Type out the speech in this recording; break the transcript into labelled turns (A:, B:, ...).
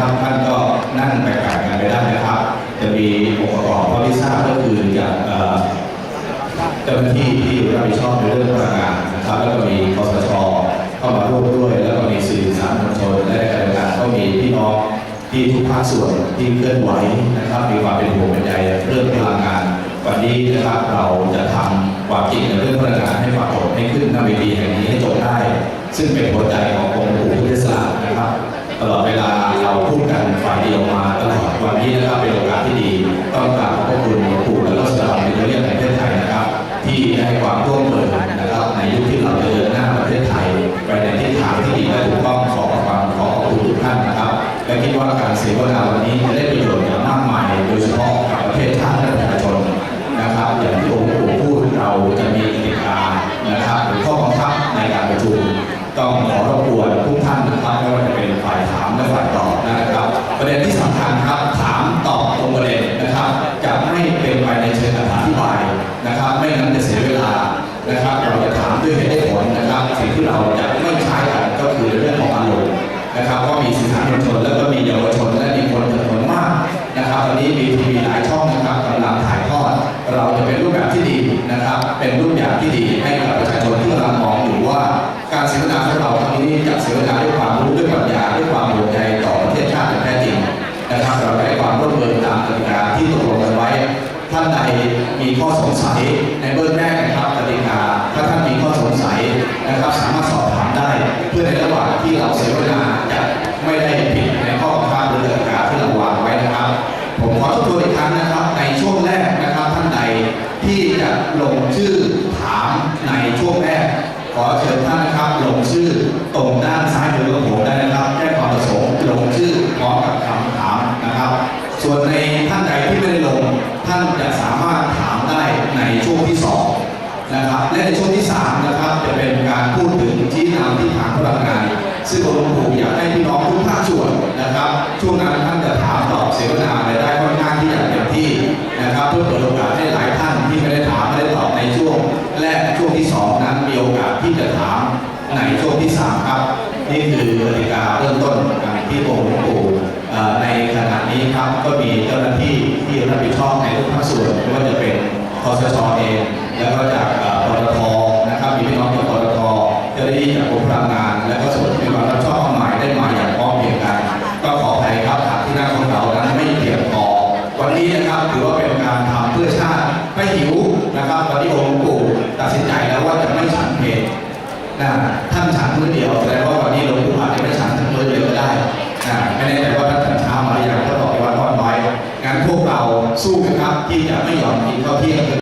A: ครับท่านก็นั่งแบ่งกันไปได้นะครับ จะมีองค์ประกอบเท่าที่ทราบก็คืออย่างเจ้าหน้าที่ที่รับผิดชอบในเรื่องพลังงานนะครับ แล้วก็มีคสชเข้ามาร่วมด้วยแล้วก็มีสื่อสารมวลชนและการงานก็มีพี่น้องที่ทุกภาคส่วนที่เคลื่อนไหวนะครับ มีความเป็นห่วงเป็นใยเรื่องพลังงาน วันนี้นะครับเราจะทำความจริงในเรื่องพลังงานให้ปรากฏให้ขึ้นหน้าเวทีแห่งนี้ให้จบได้ ซึ่งเป็นหัวใจของ ตลอดเวลาเราพูดกันฝ่ายเดียวมาตลอดวันนี้นะครับเป็นโอกาสที่ดี ต้องกราบขอบพระคุณหลวงปู่และก็สถาบันในเรื่องแห่งประเทศไทยนะครับ ที่ให้ความร่วมมือนะครับในยุคที่เราเดินหน้าประเทศไทยไปในทิศทางที่ดีและถูกต้องขอความขอขอบคุณทุกท่านนะครับ และคิดว่าการเสวนาวันนี้ ที่เราจะไม่ใช้กันก็คือเรื่องของอารมณ์นะครับก็มีสื่อสารมวลชนแล้วก็มีเยาวชนและมีคนจำนวนมากนะครับวันนี้มีทีวีหลายช่องนะครับกำลังถ่ายทอด เราจะเป็นรูปแบบที่ดีนะครับ เป็นรูปแบบที่ดีให้กับประชาชนที่กำลังมองอยู่ว่า การเสวนาของเราครั้งนี้จะเสวนาด้วยความรู้ด้วยปรัชญาด้วยความห่วงใยต่อประเทศชาติอย่างแท้จริงนะครับเราได้ความร่วมมือตามกติกาที่ตกลงกันไว้ท่านใดมีข้อสงสัยในเบื้องแรกนะครับ ที่จะลงชื่อถามในช่วงแรก ขอเชิญท่านนะครับลงชื่อตรงด้านซ้ายมือของผมได้นะครับแจ้งความประสงค์ลงชื่อพร้อมกับคำถามนะครับ ส่วนในท่านใดที่ไม่ได้ลงท่านจะสามารถถามได้ในช่วงที่สองนะครับและในช่วงที่สามนะครับจะเป็นการพูดถึงชี้นำที่ทางพลังงานซึ่งหลวงปู่อยากให้พี่น้องทุกภาคส่วนนะครับ ช่วงนั้นท่านจะถามตอบเสวนาอะไรได้ค่อนข้างที่จะเต็มที่นะครับ เพื่อเปิดโอกาสให้หลาย ที่ไม่ได้ถามไม่ได้ตอบในช่วงแรกช่วงที่สองนั้นมีโอกาสที่จะถามในช่วงที่สามครับ นี่คือกติกาเริ่มต้นที่องค์หลวงปู่ในขณะนี้ครับก็มีเจ้าหน้าที่ที่รับผิดชอบในทุกภาคส่วนไม่ว่าจะเป็นคอสชเอง แล้วก็จากปตทนะครับมีพี่น้องจากปตทเจ้าหน้าที่จากกรมพลังงาน และก็ส่วนที่มีความรับชอบเข้ามาได้มาอย่างพร้อมเพรียงกัน ก็ขออภัยครับหากที่นั่งของเรานั้นไม่เพียงพอวันนี้นะครับถือว่าเป็นการทำเพื่อชาติ ไม่หิวนะครับตอนนี้องค์ปู่ตัดสินใจแล้วว่าจะไม่ฉันเพลนะท่านฉันมื้อเดียวแสดงว่าตอนนี้หลวงปู่อาจจะไม่ฉันทั้งมื้อเดียวก็ได้นะไม่แน่ใจว่าท่านฉันเช้ามาหรือยังก็บอกว่าทอดไว้งั้นพวกเราสู้กันครับที่จะไม่ยอมกินข้าวเที่ยง